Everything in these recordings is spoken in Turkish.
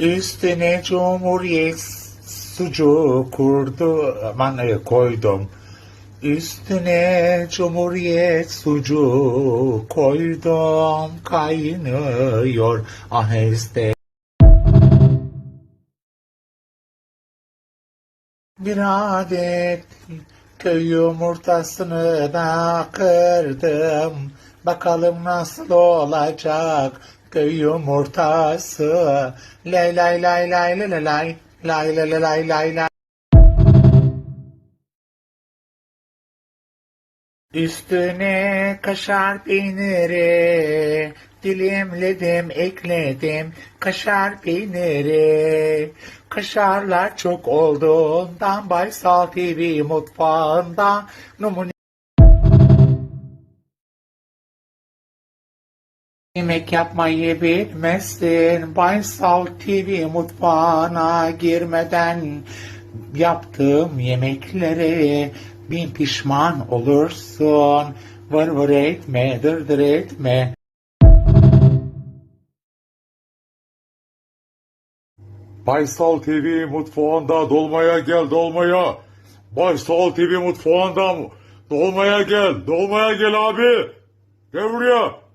Üstüne cumhuriyet sucuğu kurdu, aman e, koydum. Üstüne cumhuriyet sucuğu koydum, kaynıyor aheste. Bir adet köy yumurtasını da kırdım. Bakalım nasıl olacak köy yumurtası. Lay lay lay lay lay lay lay lay lay lay lay lay. Üstüne kaşar peyniri dilimledim ekledim kaşar peyniri kaşarlar çok olduğundan Baysal TV mutfağında numune Yemek yapmayı bilmezsin Baysal TV mutfağına girmeden yaptığım yemekleri bin pişman olursun. Vır vır etme, dırdır etme. Baysal TV mutfağında dolmaya gel dolmaya. Baysal TV mutfağında? Dolmaya gel, dolmaya gel abi. Gel buraya.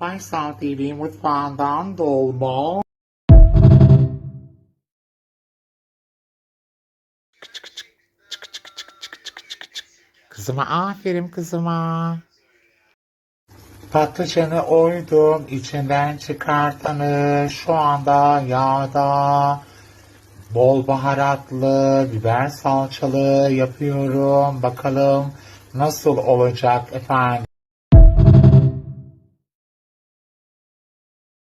Baysal TV mutfağından dolma. Kızıma aferin kızıma. Patlıcanı oydum, içinden çıkartanı şu anda yağda bol baharatlı, biber salçalı yapıyorum. Bakalım nasıl olacak efendim.